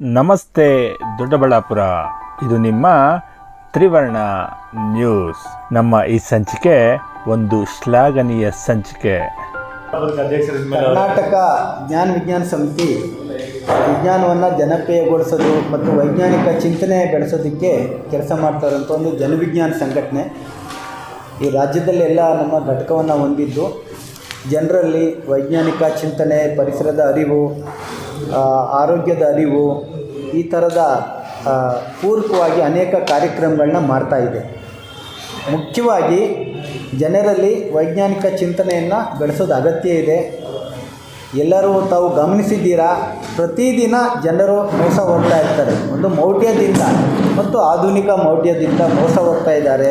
ನಮಸ್ತೆ ದೊಡ್ಡಬಳ್ಳಾಪುರ. ಇದು ನಿಮ್ಮ ತ್ರಿವರ್ಣ ನ್ಯೂಸ್. ನಮ್ಮ ಈ ಸಂಚಿಕೆ ಒಂದು ಶ್ಲಾಘನೀಯ ಸಂಚಿಕೆ. ಕರ್ನಾಟಕ ಜ್ಞಾನ ವಿಜ್ಞಾನ ಸಮಿತಿ ವಿಜ್ಞಾನವನ್ನು ಜನಪ್ರಿಯಗೊಳಿಸೋದು ಮತ್ತು ವೈಜ್ಞಾನಿಕ ಚಿಂತನೆ ಬೆಳೆಸೋದಕ್ಕೆ ಕೆಲಸ ಮಾಡ್ತಾ ಇರೋಂಥ ಒಂದು ಜನವಿಜ್ಞಾನ ಸಂಘಟನೆ. ಈ ರಾಜ್ಯದಲ್ಲೆಲ್ಲ ನಮ್ಮ ಘಟಕವನ್ನು ಹೊಂದಿದ್ದು, ಜನರಲ್ಲಿ ವೈಜ್ಞಾನಿಕ ಚಿಂತನೆ, ಪರಿಸರದ ಅರಿವು ಆರೋಗ್ಯದ ಅರಿವು ಈ ಥರದ ಪೂರಕವಾಗಿ ಅನೇಕ ಕಾರ್ಯಕ್ರಮಗಳನ್ನ ಇದೆ. ಮುಖ್ಯವಾಗಿ ಜನರಲ್ಲಿ ವೈಜ್ಞಾನಿಕ ಚಿಂತನೆಯನ್ನು ಬೆಳೆಸೋದು ಅಗತ್ಯ ಇದೆ. ಎಲ್ಲರೂ ತಾವು ಗಮನಿಸಿದ್ದೀರಾ? ಪ್ರತಿದಿನ ಜನರು ಮೋಸ ಹೋಗ್ತಾ ಇರ್ತಾರೆ. ಒಂದು ಮೌಢ್ಯದಿಂದ ಮತ್ತು ಆಧುನಿಕ ಮೌಢ್ಯದಿಂದ ಮೋಸ ಹೋಗ್ತಾ ಇದ್ದಾರೆ.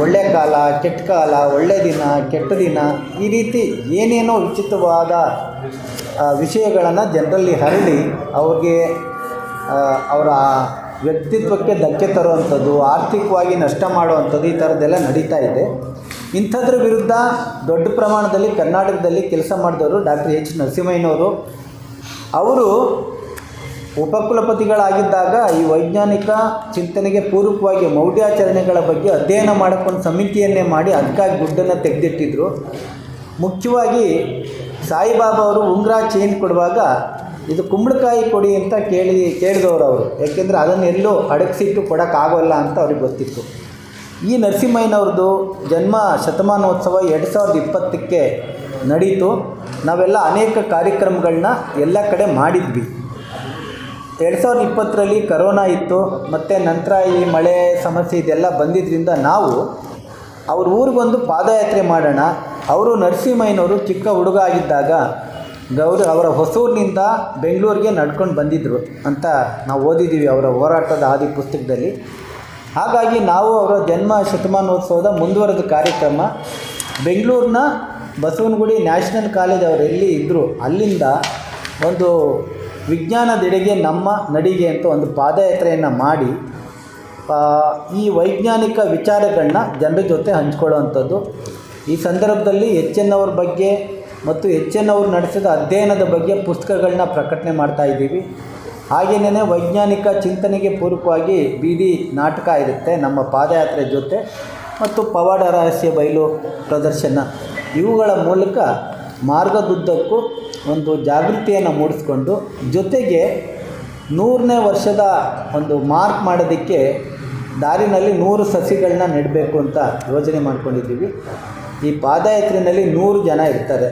ಒಳ್ಳೆ ಕಾಲ, ಕೆಟ್ಟ ಕಾಲ, ಒಳ್ಳೆ ದಿನ, ಕೆಟ್ಟ ದಿನ, ಈ ರೀತಿ ಏನೇನೋ ಉಚಿತವಾದ ವಿಷಯಗಳನ್ನು ಜನರಲ್ಲಿ ಹರಡಿ ಅವ್ರಿಗೆ ಅವರ ವ್ಯಕ್ತಿತ್ವಕ್ಕೆ ಧಕ್ಕೆ ತರುವಂಥದ್ದು, ಆರ್ಥಿಕವಾಗಿ ನಷ್ಟ ಮಾಡುವಂಥದ್ದು ಈ ಥರದ್ದೆಲ್ಲ ನಡೀತಾ ಇದೆ. ಇಂಥದ್ರ ವಿರುದ್ಧ ದೊಡ್ಡ ಪ್ರಮಾಣದಲ್ಲಿ ಕರ್ನಾಟಕದಲ್ಲಿ ಕೆಲಸ ಮಾಡಿದವರು ಡಾಕ್ಟರ್ ಎಚ್ ನರಸಿಂಹಯ್ಯನವರು. ಅವರು ಉಪಕುಲಪತಿಗಳಾಗಿದ್ದಾಗ ಈ ವೈಜ್ಞಾನಿಕ ಚಿಂತನೆಗೆ ಪೂರಕವಾಗಿ ಮೌಢ್ಯಾಚರಣೆಗಳ ಬಗ್ಗೆ ಅಧ್ಯಯನ ಮಾಡಿಕೊಂಡು ಸಮಿತಿಯನ್ನೇ ಮಾಡಿ ಅದಕ್ಕಾಗಿ ದುಡ್ಡನ್ನು ತೆಗೆದಿಟ್ಟಿದ್ರು. ಮುಖ್ಯವಾಗಿ ಸಾಯಿಬಾಬಾ ಅವರು ಉಂಗುರ ಚೈನ್ ಕೊಡುವಾಗ ಇದು ಕುಂಬಳಕಾಯಿ ಕೊಡಿ ಅಂತ ಕೇಳಿ, ಕೇಳಿದವರು ಅವರು. ಯಾಕೆಂದರೆ ಅದನ್ನು ಎಲ್ಲೂ ಅಡಗಿಸಿಟ್ಟು ಕೊಡೋಕ್ಕಾಗೋಲ್ಲ ಅಂತ ಅವ್ರಿಗೆ ಗೊತ್ತಿತ್ತು. ಈ ನರಸಿಂಹಯ್ಯನವ್ರದ್ದು ಜನ್ಮ ಶತಮಾನೋತ್ಸವ ಎರಡು ಸಾವಿರದ ಇಪ್ಪತ್ತಕ್ಕೆ ನಡೀತು. ನಾವೆಲ್ಲ ಅನೇಕ ಕಾರ್ಯಕ್ರಮಗಳನ್ನ ಎಲ್ಲ ಕಡೆ ಮಾಡಿದ್ವಿ. ಎರಡು ಸಾವಿರದ ಇಪ್ಪತ್ತರಲ್ಲಿ ಕರೋನಾ ಇತ್ತು, ಮತ್ತು ನಂತರ ಈ ಮಳೆ ಸಮಸ್ಯೆ ಇದೆಲ್ಲ ಬಂದಿದ್ದರಿಂದ ನಾವು ಅವ್ರ ಊರಿಗೊಂದು ಪಾದಯಾತ್ರೆ ಮಾಡೋಣ. ಅವರು ನರಸಿಂಹಯ್ಯನವರು ಚಿಕ್ಕ ಹುಡುಗ ಆಗಿದ್ದಾಗ ಗೌರಿ ಅವರ ಹೊಸೂರಿನಿಂದ ಬೆಂಗಳೂರಿಗೆ ನಡ್ಕೊಂಡು ಬಂದಿದ್ದರು ಅಂತ ನಾವು ಓದಿದ್ದೀವಿ ಅವರ ಹೋರಾಟದ ಆದಿ ಪುಸ್ತಕದಲ್ಲಿ. ಹಾಗಾಗಿ ನಾವು ಅವರ ಜನ್ಮ ಶತಮಾನೋತ್ಸವದ ಮುಂದುವರೆದ ಕಾರ್ಯಕ್ರಮ ಬೆಂಗಳೂರಿನ ಬಸವನಗುಡಿ ನ್ಯಾಷನಲ್ ಕಾಲೇಜ್ ಅವರು ಎಲ್ಲಿ ಇದ್ದರು ಅಲ್ಲಿಂದ ಒಂದು ವಿಜ್ಞಾನದೆಡೆಗೆ ನಮ್ಮ ನಡಿಗೆ ಅಂತ ಒಂದು ಪಾದಯಾತ್ರೆಯನ್ನು ಮಾಡಿ ಈ ವೈಜ್ಞಾನಿಕ ವಿಚಾರಗಳನ್ನ ಜನರ ಜೊತೆ ಹಂಚ್ಕೊಳ್ಳುವಂಥದ್ದು. ಈ ಸಂದರ್ಭದಲ್ಲಿ ಎಚ್ ಎನ್ ಅವ್ರ ಬಗ್ಗೆ ಮತ್ತು ಎಚ್ ಎನ್ ಅವರು ನಡೆಸಿದ ಅಧ್ಯಯನದ ಬಗ್ಗೆ ಪುಸ್ತಕಗಳನ್ನ ಪ್ರಕಟಣೆ ಮಾಡ್ತಾ ಇದ್ದೀವಿ. ಹಾಗೆಯೇ ವೈಜ್ಞಾನಿಕ ಚಿಂತನೆಗೆ ಪೂರಕವಾಗಿ ಬೀದಿ ನಾಟಕ ಇರುತ್ತೆ ನಮ್ಮ ಪಾದಯಾತ್ರೆ ಜೊತೆ ಮತ್ತು ಪವಾಡ ರಹಸ್ಯ ಬಯಲು ಪ್ರದರ್ಶನ. ಇವುಗಳ ಮೂಲಕ ಮಾರ್ಗದುದ್ದಕ್ಕೂ ಒಂದು ಜಾಗೃತಿಯನ್ನು ಮೂಡಿಸ್ಕೊಂಡು ಜೊತೆಗೆ ನೂರನೇ ವರ್ಷದ ಒಂದು ಮಾರ್ಕ್ ಮಾಡೋದಕ್ಕೆ ದಾರಿನಲ್ಲಿ ನೂರು ಸಸಿಗಳನ್ನ ನೆಡಬೇಕು ಅಂತ ಯೋಜನೆ ಮಾಡ್ಕೊಂಡಿದ್ದೀವಿ. ಈ ಪಾದಯಾತ್ರೆಯಲ್ಲಿ ನೂರು ಜನ ಇರ್ತಾರೆ.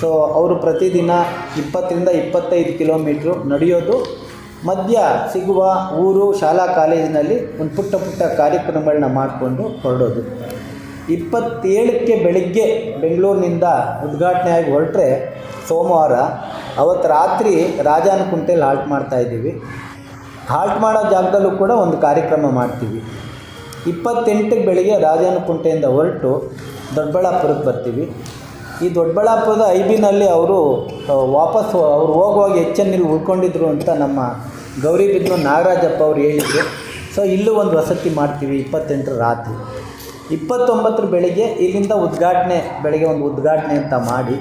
ಸೊ ಅವರು ಪ್ರತಿದಿನ ಇಪ್ಪತ್ತರಿಂದ ಇಪ್ಪತ್ತೈದು ಕಿಲೋಮೀಟ್ರು ನಡೆಯೋದು. ಮಧ್ಯ ಸಿಗುವ ಊರು, ಶಾಲಾ, ಕಾಲೇಜಿನಲ್ಲಿ ಒಂದು ಪುಟ್ಟ ಪುಟ್ಟ ಕಾರ್ಯಕ್ರಮಗಳನ್ನ ಮಾಡಿಕೊಂಡು ಹೊರಡೋದು. ಇಪ್ಪತ್ತೇಳಕ್ಕೆ ಬೆಳಿಗ್ಗೆ ಬೆಂಗಳೂರಿನಿಂದ ಉದ್ಘಾಟನೆಯಾಗಿ ಹೊರಟ್ರೆ ಸೋಮವಾರ, ಅವತ್ತು ರಾತ್ರಿ ರಾಜಾನಕುಂಟೆಯಲ್ಲಿ ಹಾಲ್ಟ್ ಮಾಡ್ತಾ ಇದ್ದೀವಿ. ಹಾಲ್ಟ್ ಮಾಡೋ ಜಾಗದಲ್ಲೂ ಕೂಡ ಒಂದು ಕಾರ್ಯಕ್ರಮ ಮಾಡ್ತೀವಿ. ಇಪ್ಪತ್ತೆಂಟಕ್ಕೆ ಬೆಳಿಗ್ಗೆ ರಾಜಾನಕುಂಟೆಯಿಂದ ಹೊರಟು ದೊಡ್ಡಬಳ್ಳಾಪುರಕ್ಕೆ ಬರ್ತೀವಿ. ಈ ದೊಡ್ಡಬಳ್ಳಾಪುರದ ಐ ಬಿನಲ್ಲಿ ಅವರು ವಾಪಸ್ ಅವ್ರು ಹೋಗುವಾಗ ಹೆಚ್ಚನ್ನಿಲ್ಲಿ ಉಳ್ಕೊಂಡಿದ್ರು ಅಂತ ನಮ್ಮ ಗೌರಿಬಿದ್ನೂರು ನಾಗರಾಜಪ್ಪ ಅವರು ಹೇಳಿದರು. ಸೊ, ಇಲ್ಲೂ ಒಂದು ವಸತಿ ಮಾಡ್ತೀವಿ ಇಪ್ಪತ್ತೆಂಟರ ರಾತ್ರಿ. ಇಪ್ಪತ್ತೊಂಬತ್ತರ ಬೆಳಿಗ್ಗೆ ಇಲ್ಲಿಂದ ಉದ್ಘಾಟನೆ, ಬೆಳಗ್ಗೆ ಒಂದು ಉದ್ಘಾಟನೆ ಅಂತ ಮಾಡಿ,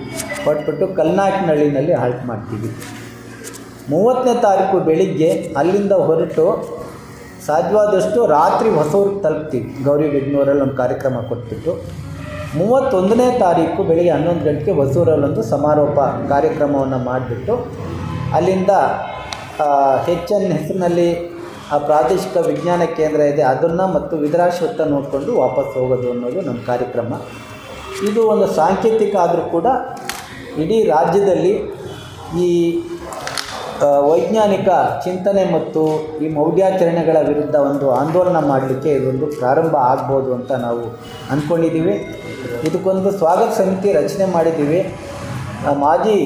ಕೊಟ್ಬಿಟ್ಟು ಕಲ್ನಾಕಿನಳ್ಳಿನಲ್ಲಿ ಹಾಲ್ಟ್ ಮಾಡ್ತೀವಿ. ಮೂವತ್ತನೇ ತಾರೀಕು ಬೆಳಿಗ್ಗೆ ಅಲ್ಲಿಂದ ಹೊರಟು ಸಾಧ್ಯವಾದಷ್ಟು ರಾತ್ರಿ ಹೊಸೂರಿಗೆ ತಲುಪ್ತೀವಿ. ಗೌರಿ ಗೌರಿಬಿದನೂರಲ್ಲಿ ಒಂದು ಕಾರ್ಯಕ್ರಮ ಕೊಟ್ಬಿಟ್ಟು. ಮೂವತ್ತೊಂದನೇ ತಾರೀಕು ಬೆಳಿಗ್ಗೆ ಹನ್ನೊಂದು ಗಂಟೆಗೆ ಹೊಸೂರಲ್ಲೊಂದು ಸಮಾರೋಪ ಕಾರ್ಯಕ್ರಮವನ್ನು ಮಾಡಿಬಿಟ್ಟು ಅಲ್ಲಿಂದ ಎನ್ ಹೆಸರಿನಲ್ಲಿ ಆ ಪ್ರಾದೇಶಿಕ ವಿಜ್ಞಾನ ಕೇಂದ್ರ ಇದೆ, ಅದನ್ನು ಮತ್ತು ವಿದ್ರಾಶ್ವತ್ತ ನೋಡಿಕೊಂಡು ವಾಪಸ್ ಹೋಗೋದು ಅನ್ನೋದು ನಮ್ಮ ಕಾರ್ಯಕ್ರಮ. ಇದು ಒಂದು ಸಾಂಕೇತಿಕ ಆದರೂ ಕೂಡ ಇಡೀ ರಾಜ್ಯದಲ್ಲಿ ಈ ವೈಜ್ಞಾನಿಕ ಚಿಂತನೆ ಮತ್ತು ಈ ಮೌಢ್ಯಾಚರಣೆಗಳ ವಿರುದ್ಧ ಒಂದು ಆಂದೋಲನ ಮಾಡಲಿಕ್ಕೆ ಇದೊಂದು ಪ್ರಾರಂಭ ಆಗ್ಬೋದು ಅಂತ ನಾವು ಅಂದ್ಕೊಂಡಿದ್ದೀವಿ ಇದಕ್ಕೊಂದು ಸ್ವಾಗತ ಸಮಿತಿ ರಚನೆ ಮಾಡಿದ್ದೀವಿ. ಮಾಜಿ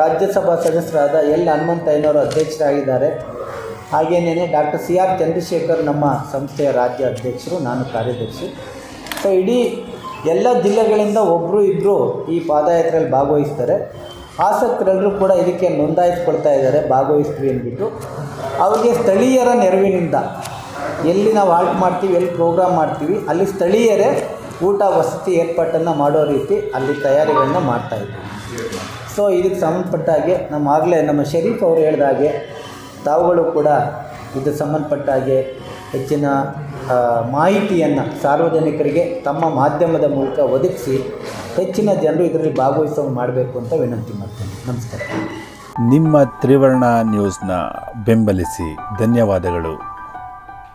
ರಾಜ್ಯಸಭಾ ಸದಸ್ಯರಾದ ಎಲ್ ಹನುಮಂತಯ್ಯನವರು ಅಧ್ಯಕ್ಷರಾಗಿದ್ದಾರೆ. ಹಾಗೇನೇ ಡಾಕ್ಟರ್ ಸಿ ಆರ್ ಚಂದ್ರಶೇಖರ್ ನಮ್ಮ ಸಂಸ್ಥೆಯ ರಾಜ್ಯ ಅಧ್ಯಕ್ಷರು, ನಾನು ಕಾರ್ಯದರ್ಶಿ. ಸೊ ಇಡೀ ಎಲ್ಲ ಜಿಲ್ಲೆಗಳಿಂದ ಒಬ್ಬರು ಇಬ್ಬರು ಈ ಪಾದಯಾತ್ರೆಯಲ್ಲಿ ಭಾಗವಹಿಸ್ತಾರೆ. ಆಸಕ್ತರೆಲ್ಲರೂ ಕೂಡ ಇದಕ್ಕೆ ನೋಂದಾಯಿಸ್ಕೊಳ್ತಾ ಇದ್ದಾರೆ, ಭಾಗವಹಿಸ್ತೀವಿ ಅಂದ್ಬಿಟ್ಟು. ಅವರಿಗೆ ಸ್ಥಳೀಯರ ನೆರವಿನಿಂದ ಎಲ್ಲಿ ನಾವು ಆಲ್ಟ್ ಮಾಡ್ತೀವಿ, ಎಲ್ಲಿ ಪ್ರೋಗ್ರಾಮ್ ಮಾಡ್ತೀವಿ, ಅಲ್ಲಿ ಸ್ಥಳೀಯರೇ ಊಟ, ವಸತಿ ಏರ್ಪಾಟನ್ನು ಮಾಡೋ ರೀತಿ ಅಲ್ಲಿ ತಯಾರಿಗಳನ್ನ ಮಾಡ್ತಾಯಿದ್ದೀವಿ ಸೊ ಇದಕ್ಕೆ ಸಂಬಂಧಪಟ್ಟ ಹಾಗೆ ನಮ್ಮ ಆಗಲೇ ನಮ್ಮ ಶರೀಫ್ ಅವರು ಹೇಳಿದ ಹಾಗೆ ತಾವುಗಳು ಕೂಡ ಇದಕ್ಕೆ ಸಂಬಂಧಪಟ್ಟ ಹಾಗೆ ಹೆಚ್ಚಿನ ಮಾಹಿತಿಯನ್ನು ಸಾರ್ವಜನಿಕರಿಗೆ ತಮ್ಮ ಮಾಧ್ಯಮದ ಮೂಲಕ ಒದಗಿಸಿ ಹೆಚ್ಚಿನ ಜನರು ಇದರಲ್ಲಿ ಭಾಗವಹಿಸೋ ಮಾಡಬೇಕು ಅಂತ ವಿನಂತಿ ಮಾಡ್ತೀನಿ. ನಮಸ್ಕಾರ. ನಿಮ್ಮ ತ್ರಿವರ್ಣ ನ್ಯೂಸ್ನ ಬೆಂಬಲಿಸಿ ಧನ್ಯವಾದಗಳು.